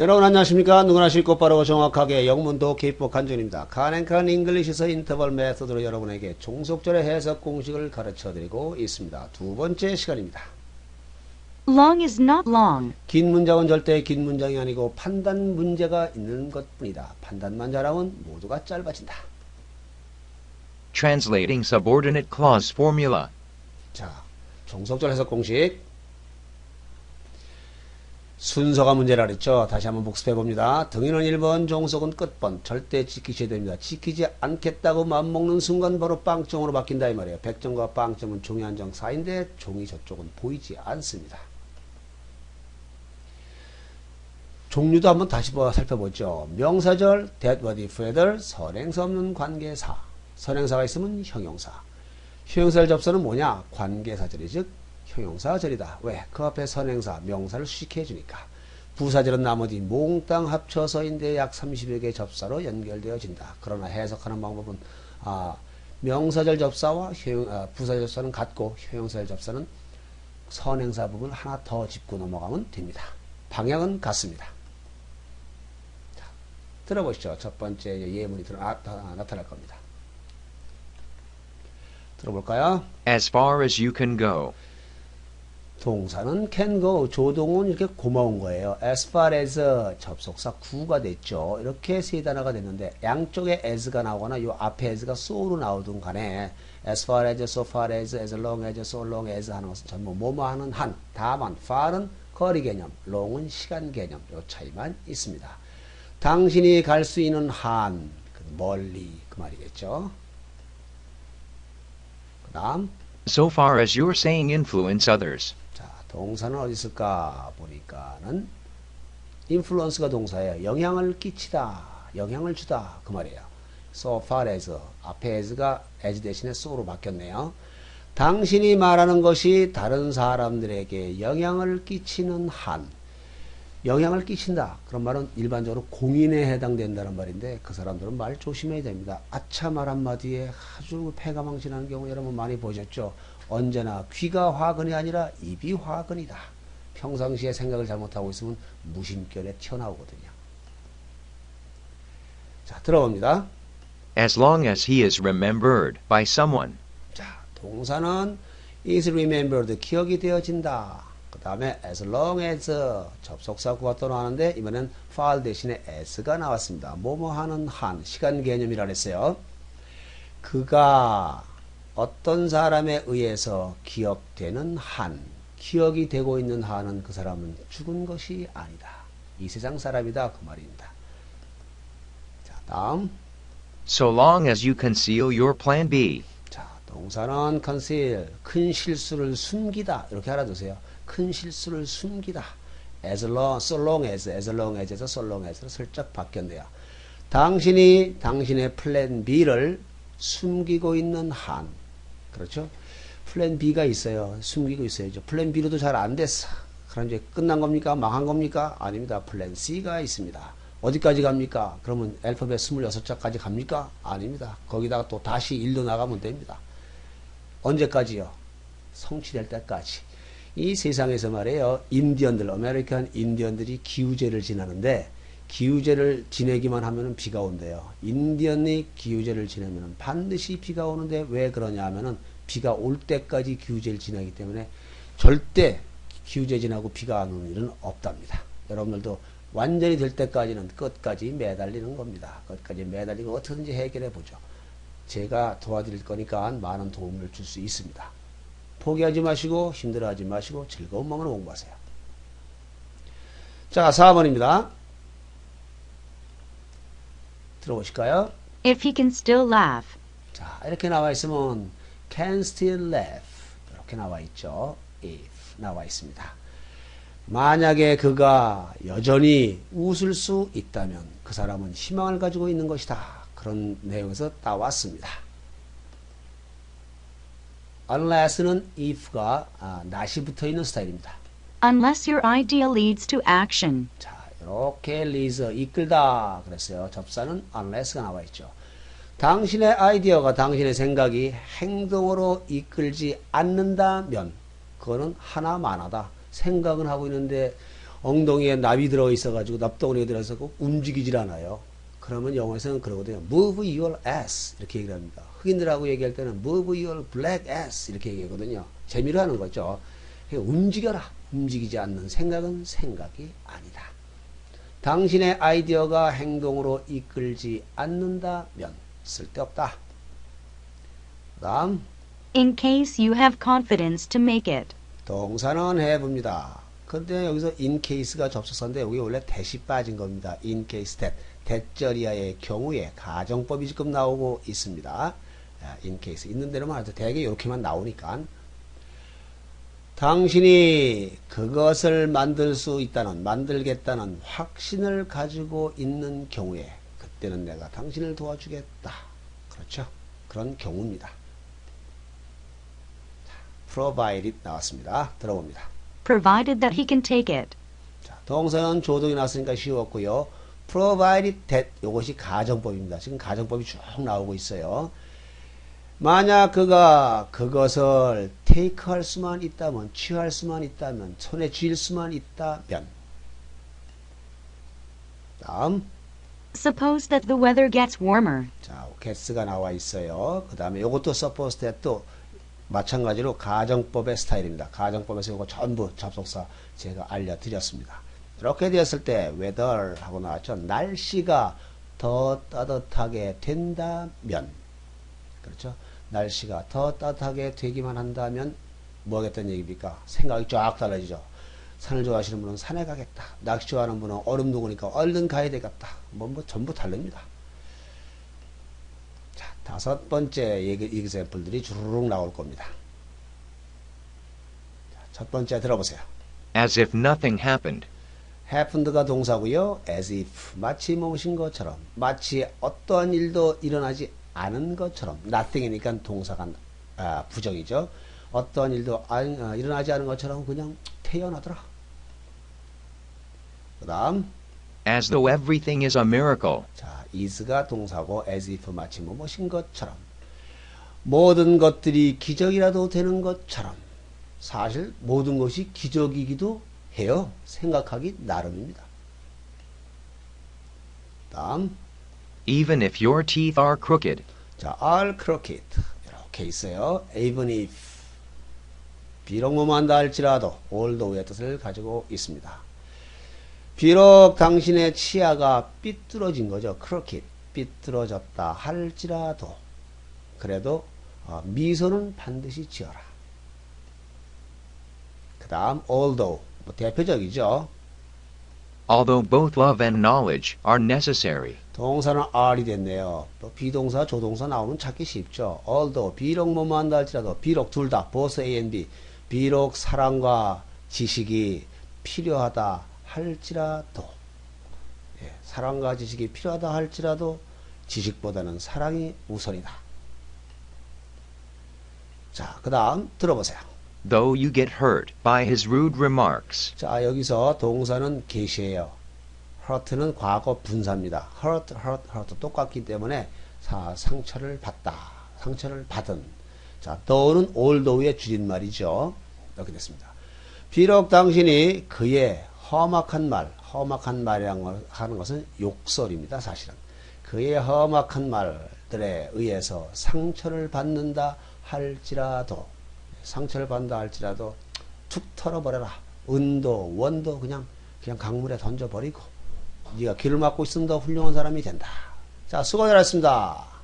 여러분 안녕하십니까? 누구나 쉽고 빠르고 정확하게 영문도 기법 간전입니다. 카넨칸 잉글리시서 인터벌 메소드로 여러분에게 종속절의 해석 공식을 가르쳐 드리고 있습니다. 두 번째 시간입니다. Long is not long. 긴 문장은 절대 긴 문장이 아니고 판단 문제가 있는 것뿐이다. 판단만 잘하면 모두가 짧아진다. Translating subordinate clause formula. 자 종속절 해석 공식 순서가 문제라 그랬죠. 다시 한번 복습해 봅니다. 등위는 1번, 종속은 끝번. 절대 지키셔야 됩니다. 지키지 않겠다고 맘먹는 순간 바로 빵점으로 바뀐다 이 말이에요. 백점과 빵점은 종이 한정 사이인데 종이 저쪽은 보이지 않습니다. 종류도 한번 다시 살펴보죠. 명사절, that, what, if, whether, 선행사 없는 관계사. 선행사가 있으면 형용사. 형용사를 접선은 뭐냐? 관계사절이 즉 형용사절이다. 왜? 그 앞에 선행사, 명사를 수식해 주니까. 부사절은 나머지 몽땅 합쳐서인데 약 30여 개 접사로 연결되어진다. 그러나 해석하는 방법은 아, 명사절 접사와 형용, 아, 부사절 접사는 같고 형용사절 접사는 선행사 부분 하나 더 짚고 넘어가면 됩니다. 방향은 같습니다. 자, 들어보시죠. 첫 번째 예문이 들어, 아, 나타날 겁니다. 들어볼까요? As far as you can go. 동사는 can go, 조동은 이렇게 고마운 거예요. as far as 접속사 구가 됐죠. 이렇게 세 단어가 됐는데 양쪽에 as가 나오거나 요 앞에 as가 so로 나오든 간에 as far as, so far as, as long as, so long as 하는 것은 전부 뭐뭐 하는 한. 다만 far은 거리 개념, long은 시간 개념. 요 차이만 있습니다. 당신이 갈 수 있는 한, 멀리 그 말이겠죠. 그 다음 So far as you're saying influence others. 자, 동사는 어디 있을까 보니까는 influence가 동사예요. 영향을 끼치다, 영향을 주다 그 말이에요. So far as 앞에 as가 as 대신에 so로 바뀌었네요. 당신이 말하는 것이 다른 사람들에게 영향을 끼치는 한 영향을 끼친다. 그런 말은 일반적으로 공인에 해당된다는 말인데 그 사람들은 말 조심해야 됩니다. 아차 말 한마디에 아주 패가 망신하는 경우 여러분 많이 보셨죠. 언제나 귀가 화근이 아니라 입이 화근이다. 평상시에 생각을 잘못하고 있으면 무심결에 튀어나오거든요. 자, 들어봅니다. As long as he is remembered by someone. 자, 동사는 is remembered, 기억이 되어진다. 그 다음에 as long as 접속사 구가 또 나왔는데 이번엔 file 대신에 as가 나왔습니다. 뭐뭐 하는 한, 시간 개념이라 그랬어요. 그가 어떤 사람에 의해서 기억되는 한, 기억이 되고 있는 한은 그 사람은 죽은 것이 아니다. 이 세상 사람이다. 그 말입니다. 자, 다음. So long as you conceal your plan B. 자, 동사는 conceal, 큰 실수를 숨기다. 이렇게 알아두세요. 큰 실수를 숨기다. as long, so long as, as long as에서 so long as로 슬쩍 바뀌었네요. 당신이 당신의 플랜 B를 숨기고 있는 한. 그렇죠? 플랜 B가 있어요. 숨기고 있어야죠. 플랜 B로도 잘 안 됐어. 그럼 이제 끝난 겁니까? 망한 겁니까? 아닙니다. 플랜 C가 있습니다. 어디까지 갑니까? 그러면 알파벳 26자까지 갑니까? 아닙니다. 거기다가 또 다시 1로 나가면 됩니다. 언제까지요? 성취될 때까지. 이 세상에서 말이에요. 인디언들, 아메리칸 인디언들이 기우제를 지나는데 기우제를 지내기만 하면 비가 온대요. 인디언이 기우제를 지내면 반드시 비가 오는데 왜 그러냐 하면은 비가 올 때까지 기우제를 지나기 때문에 절대 기우제 지나고 비가 안 오는 일은 없답니다. 여러분들도 완전히 될 때까지는 끝까지 매달리는 겁니다. 끝까지 매달리고 어떻게든지 해결해 보죠. 제가 도와드릴 거니까 많은 도움을 줄 수 있습니다. 포기하지 마시고 힘들어하지 마시고 즐거운 마음으로 공부하세요. 자, 4번입니다. 들어보실까요? If he can still laugh. 자, 이렇게 나와 있으면 can still laugh. 이렇게 나와 있죠. if 나와 있습니다. 만약에 그가 여전히 웃을 수 있다면 그 사람은 희망을 가지고 있는 것이다. 그런 내용에서 따왔습니다. unless는 if가 아, 낫이 붙어 있는 스타일입니다. Unless your idea leads to action. 자, 이렇게 leads 이끌다 그랬어요. 접사는 unless가 나와 있죠. 당신의 아이디어가 당신의 생각이 행동으로 이끌지 않는다면 그거는 하나만하다. 생각은 하고 있는데 엉덩이에 납이 들어 있어가지고 납덩어리가 들어서 꼭 움직이질 않아요. 그러면 영어에서는 그러거든요. Move your ass 이렇게 얘기를 합니다. 흑인들하고 얘기할 때는 Move your black ass 이렇게 얘기하거든요. 재미로 하는 거죠. 움직여라. 움직이지 않는 생각은 생각이 아니다. 당신의 아이디어가 행동으로 이끌지 않는다면 쓸데없다. 다음 In case you have confidence to make it. 동사는 해봅니다. 근데 여기서 in case가 접속사인데 여기 원래 대시 빠진 겁니다. in case that 대절이야의 경우에 가정법이 지금 나오고 있습니다. 아, in case 있는 대로만 해도 대개 이렇게만 나오니까 당신이 그것을 만들 수 있다는 만들겠다는 확신을 가지고 있는 경우에 그때는 내가 당신을 도와주겠다. 그렇죠? 그런 경우입니다. provided 나왔습니다. 들어봅니다. Provided that he can take it. 자, 동사는 조동이 나왔으니까 쉬웠고요. provided that 이것이 가정법입니다. 지금 가정법이 쭉 나오고 있어요. 만약 그가 그것을 테이크할 수만 있다면, 취할 수만 있다면, 손에 쥘 수만 있다면. 다음, Suppose that the weather gets warmer. 자, get가 나와 있어요. 그 다음에 이것도 suppose that 또 마찬가지로 가정법의 스타일입니다. 가정법에서 이거 전부 접속사 제가 알려드렸습니다. 이렇게 되었을 때 weather 하고 나왔죠. 날씨가 더 따뜻하게 된다면 그렇죠. 날씨가 더 따뜻하게 되기만 한다면 뭐 하겠다는 얘기입니까? 생각이 쫙 달라지죠. 산을 좋아하시는 분은 산에 가겠다. 낚시 좋아하는 분은 얼음 녹으니까 얼른 가야 되겠다. 뭐, 뭐 전부 다릅니다. 자, 다섯 번째 얘기, 이그샘플들이 주르륵 나올 겁니다. 자, 첫 번째 들어보세요. As if nothing happened. happened가 동사고요. as if 마치 무엇인 것처럼 마치 어떠한 일도 일어나지 않은 것처럼 nothing이니까 동사가 아, 부정이죠. 어떠한 일도 안- 아, 일어나지 않은 것처럼 그냥 태어나더라. 그 다음 As though everything is a miracle. 자, is가 동사고 as if 마치 무엇인 것처럼 모든 것들이 기적이라도 되는 것처럼 사실 모든 것이 기적이기도 해요. 생각하기 나름입니다. 다음 Even if your teeth are crooked. 자, are crooked 이렇게 있어요. even if 비록 뭐만다 할지라도 although의 뜻을 가지고 있습니다. 비록 당신의 치아가 삐뚤어진 거죠. crooked 삐뚤어졌다 할지라도 그래도 어, 미소는 반드시 지어라. 그 다음 although 뭐 대표적이죠. Although both love and knowledge are necessary. 동사는 are이 됐네요. 또 비동사, 조동사 나오면 찾기 쉽죠. although, 비록 뭐뭐 한다 할지라도, 비록 둘 다, both A and B, 비록 사랑과 지식이 필요하다 할지라도, 예, 사랑과 지식이 필요하다 할지라도, 지식보다는 사랑이 우선이다. 자, 그 다음 들어보세요. Though you get hurt by his rude remarks. 자, 여기서 동사는 get이에요. hurt는 과거 분사입니다. hurt, hurt, hurt 똑같기 때문에 사, 상처를 받다, 상처를 받은. 자, though는 although의 줄임말이죠. 이렇게 됐습니다. 비록 당신이 그의 험악한 말, 험악한 말이라는 걸 하는 것은 욕설입니다. 사실은. 그의 험악한 말들에 의해서 상처를 받는다 할지라도 상처를 받는다 할지라도 툭 털어버려라. 은도 원도 그냥 그냥 강물에 던져버리고 네가 길을 막고 있으면 더 훌륭한 사람이 된다. 자 수고하셨습니다.